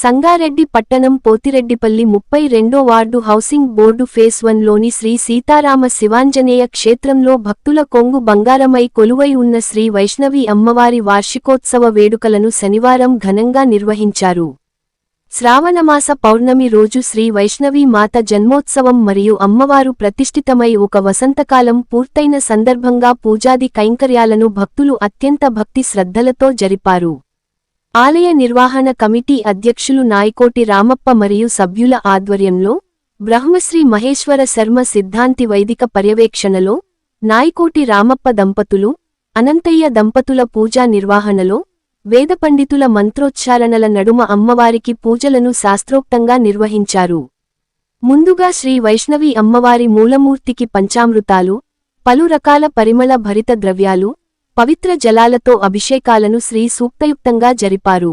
సంగారెడ్డి పట్టణం పోతిరెడ్డిపల్లి ముప్పై రెండో వార్డు హౌసింగ్ బోర్డు ఫేస్ వన్లోని శ్రీ సీతారామ శివాంజనేయ క్షేత్రంలో భక్తుల కొంగు బంగారమై కొలువై ఉన్న శ్రీ వైష్ణవి అమ్మవారి వార్షికోత్సవ వేడుకలను శనివారం ఘనంగా నిర్వహించారు. శ్రావణమాస పౌర్ణమి రోజు శ్రీ వైష్ణవి మాత జన్మోత్సవం మరియు అమ్మవారు ప్రతిష్ఠితమై ఒక వసంతకాలం పూర్తయిన సందర్భంగా పూజాది కైంకర్యాలను భక్తులు అత్యంత భక్తి శ్రద్ధలతో జరిపారు. ఆలయ నిర్వహణ కమిటీ అధ్యక్షులు నాయకోటి రామప్ప మరియు సభ్యుల ఆధ్వర్యంలో బ్రహ్మశ్రీ మహేశ్వర శర్మ సిద్ధాంతి వైదిక పర్యవేక్షణలో నాయకోటి రామప్ప దంపతులు అనంతయ్య దంపతుల పూజా నిర్వహణలో వేద పండితుల మంత్రోచ్చారణల నడుమ అమ్మవారికి పూజలను శాస్త్రోక్తంగా నిర్వహించారు. ముందుగా శ్రీ వైష్ణవి అమ్మవారి మూలమూర్తికి పంచామృతాలు పలు రకాల పరిమళ భరిత ద్రవ్యాలు పవిత్ర జలాలతో అభిషేకాలను శ్రీ సూక్తయుక్తంగా జరిపారు.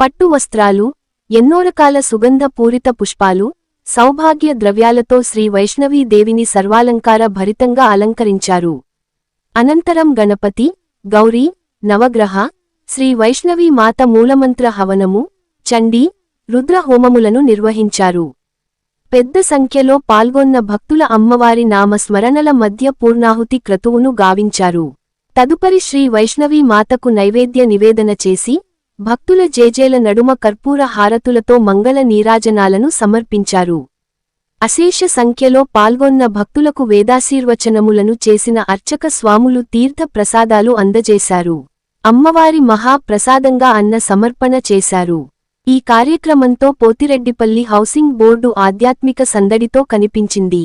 పట్టు వస్త్రాలు ఎన్నో రకాల సుగంధ పూరిత పుష్పాలు సౌభాగ్య ద్రవ్యాలతో శ్రీ వైష్ణవీ దేవిని సర్వాలంకార భరితంగా అలంకరించారు. అనంతరం గణపతి గౌరీ నవగ్రహ శ్రీ వైష్ణవీ మాత మూలమంత్ర హవనము చండీ రుద్ర హోమములను నిర్వహించారు. పెద్ద సంఖ్యలో పాల్గొన్న భక్తుల అమ్మవారి నామస్మరణల మధ్య పూర్ణాహుతి క్రతువును గావించారు. తదుపరి శ్రీ వైష్ణవీ మాతకు నైవేద్య నివేదన చేసి భక్తుల జేజేల నడుమ కర్పూర హారతులతో మంగళ నీరాజనాలను సమర్పించారు. అశేష సంఖ్యలో పాల్గొన్న భక్తులకు వేదాశీర్వచనములను చేసిన అర్చక స్వాములు తీర్థ ప్రసాదాలు అందజేశారు. అమ్మవారి మహా ప్రసాదంగా అన్న సమర్పణ చేశారు. ఈ కార్యక్రమంతో పోతిరెడ్డిపల్లి హౌసింగ్ బోర్డు ఆధ్యాత్మిక సందడితో కనిపించింది.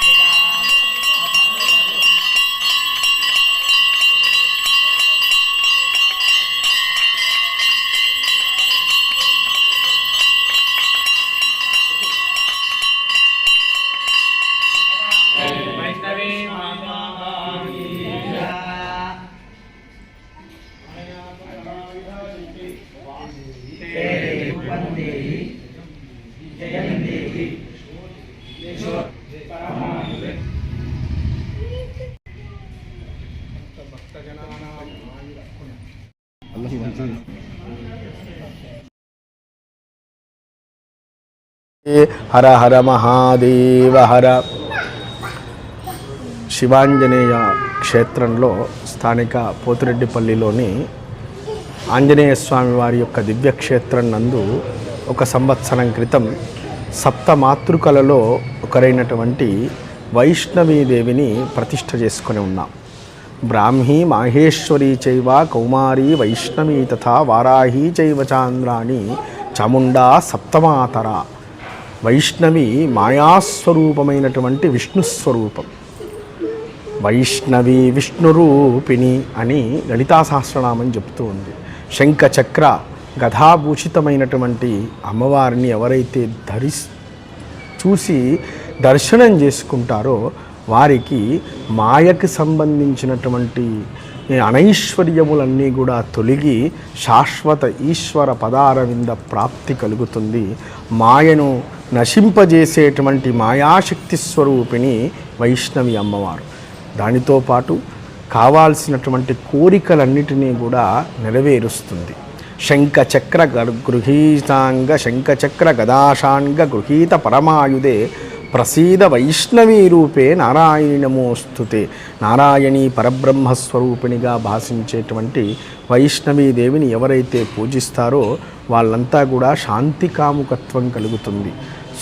హర హర మహాదేవ హర. శివాంజనేయ క్షేత్రంలో స్థానిక పోతిరెడ్డిపల్లిలోని ఆంజనేయ స్వామి వారి యొక్క దివ్యక్షేత్రం నందు ఒక సంవత్సరం క్రితం సప్త మాతృకలలో ఒకరైనటువంటి వైష్ణవీదేవిని ప్రతిష్ఠ చేసుకొని ఉన్నాం. బ్రాహ్మీ మాహేశ్వరీ చైవ కౌమారి వైష్ణవి తథా వారాహీ చైవ చాంద్రాణి చాముండా సప్తమాతర వైష్ణవి మాయాస్వరూపమైనటువంటి విష్ణుస్వరూపం వైష్ణవి విష్ణురూపిణి అని లలితా సహస్రనామం చెప్తూ ఉంది. శంఖ చక్ర గధాభూషితమైనటువంటి అమ్మవారిని ఎవరైతే ధరి చూసి దర్శనం చేసుకుంటారో వారికి మాయకు సంబంధించినటువంటి అనైశ్వర్యములన్నీ కూడా తొలగి శాశ్వత ఈశ్వర పదారవింద ప్రాప్తి కలుగుతుంది. మాయను నశింపజేసేటువంటి మాయాశక్తి స్వరూపిణి వైష్ణవి అమ్మవారు. దానితో పాటు కావాల్సినటువంటి కోరికలన్నిటినీ కూడా నెరవేరుస్తుంది. శంఖచక్ర గృహీతాంగ శంఖచక్ర గదాశాంగ గృహీత పరమాయుధే ప్రసీద వైష్ణవీ రూపే నారాయణి నమోస్తుతే నారాయణీ పరబ్రహ్మస్వరూపిణిగా భాషించేటువంటి వైష్ణవీదేవిని ఎవరైతే పూజిస్తారో వాళ్ళంతా కూడా శాంతికాముకత్వం కలుగుతుంది.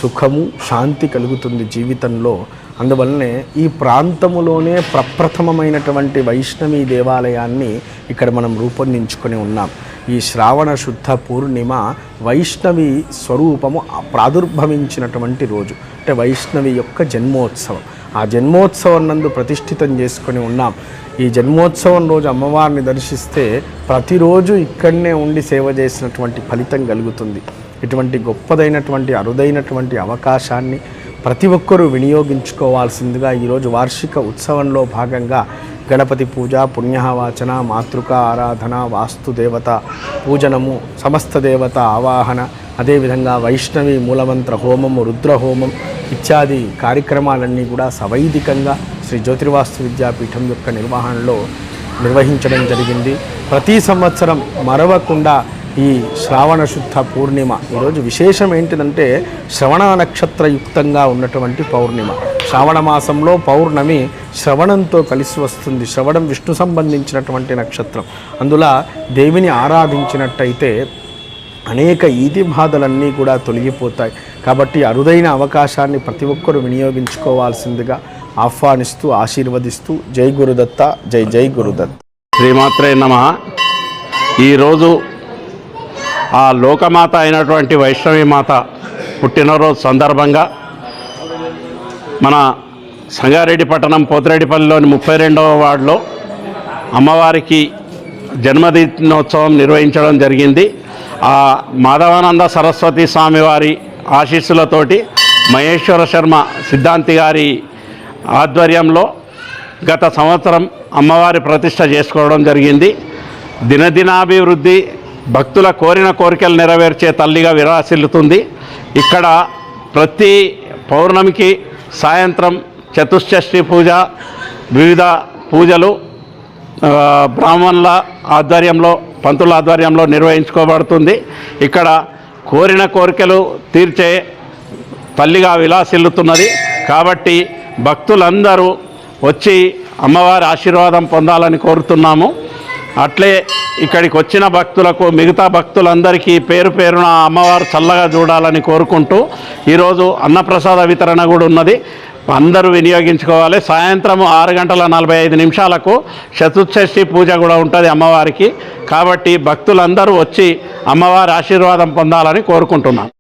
సుఖము శాంతి కలుగుతుంది జీవితంలో. అందువల్లనే ఈ ప్రాంతములోనే ప్రప్రథమమైనటువంటి వైష్ణవీ దేవాలయాన్ని ఇక్కడ మనం రూపొందించుకొని ఉన్నాం. ఈ శ్రావణ శుద్ధ పూర్ణిమ వైష్ణవి స్వరూపము ప్రాదుర్భవించినటువంటి రోజు అంటే వైష్ణవి యొక్క జన్మోత్సవం. ఆ జన్మోత్సవం నందు ప్రతిష్ఠితం చేసుకొని ఉన్నాం. ఈ జన్మోత్సవం రోజు అమ్మవారిని దర్శిస్తే ప్రతిరోజు ఇక్కడనే ఉండి సేవ చేసినటువంటి ఫలితం కలుగుతుంది. ఇటువంటి గొప్పదైనటువంటి అరుదైనటువంటి అవకాశాన్ని ప్రతి ఒక్కరూ వినియోగించుకోవాల్సిందిగా ఈరోజు వార్షిక ఉత్సవంలో భాగంగా గణపతి పూజ పుణ్యవాచన మాతృక ఆరాధన వాస్తు దేవత పూజనము సమస్త దేవత ఆవాహన అదేవిధంగా వైష్ణవి మూలమంత్ర హోమము రుద్రహోమం ఇత్యాది కార్యక్రమాలన్నీ కూడా సవైదికంగా శ్రీ జ్యోతిర్వాస్తు విద్యాపీఠం యొక్క నిర్వహణలో నిర్వహించడం జరిగింది. ప్రతి సంవత్సరం మరవకుండా ఈ శ్రావణ శుద్ధ పూర్ణిమ. ఈరోజు విశేషం ఏంటిదంటే శ్రవణ నక్షత్రయుక్తంగా ఉన్నటువంటి పౌర్ణిమ. శ్రావణ మాసంలో పౌర్ణమి శ్రవణంతో కలిసి వస్తుంది. శ్రవణం విష్ణు సంబంధించినటువంటి నక్షత్రం. అందులో దేవిని ఆరాధించినట్టయితే అనేక ఈతి బాధలన్నీ కూడా తొలగిపోతాయి. కాబట్టి అరుదైన అవకాశాన్ని ప్రతి ఒక్కరూ వినియోగించుకోవాల్సిందిగా ఆహ్వానిస్తూ ఆశీర్వదిస్తూ జై గురుదత్త జై జై గురుదత్త. శ్రీమాత్రే నమ. ఈరోజు ఆ లోకమాత అయినటువంటి వైష్ణవి మాత పుట్టినరోజు సందర్భంగా మన సంగారెడ్డి పట్టణం పోతిరెడ్డిపల్లిలోని ముప్పై రెండవ వార్డులో అమ్మవారికి జన్మదినోత్సవం నిర్వహించడం జరిగింది. ఆ మాధవానంద సరస్వతి స్వామి వారి ఆశీస్సులతోటి మహేశ్వర శర్మ సిద్ధాంతి గారి ఆధ్వర్యంలో గత సంవత్సరం అమ్మవారి ప్రతిష్ట చేసుకోవడం జరిగింది. దినదినాభివృద్ధి భక్తుల కోరిన కోరికలు నెరవేర్చే తల్లిగా విరాసిల్లుతుంది. ఇక్కడ ప్రతి పౌర్ణమికి సాయంత్రం చతుష్షష్ఠి పూజ వివిధ పూజలు బ్రాహ్మణుల ఆధ్వర్యంలో పంతుల ఆధ్వర్యంలో నిర్వహించుకోబడుతుంది. ఇక్కడ కోరిన కోరికలు తీర్చే తల్లిగా విలాసిల్లుతున్నది. కాబట్టి భక్తులందరూ వచ్చి అమ్మవారి ఆశీర్వాదం పొందాలని కోరుతున్నాము. అట్లే ఇక్కడికి వచ్చిన భక్తులకు మిగతా భక్తులందరికీ పేరు పేరున అమ్మవారు చల్లగా చూడాలని కోరుకుంటూ ఈరోజు అన్నప్రసాద వితరణ కూడా ఉన్నది. అందరూ వినియోగించుకోవాలి. సాయంత్రం ఆరు గంటల నలభై ఐదు నిమిషాలకు చతుర్షష్ఠి పూజ కూడా ఉంటుంది అమ్మవారికి. కాబట్టి భక్తులందరూ వచ్చి అమ్మవారి ఆశీర్వాదం పొందాలని కోరుకుంటున్నాను.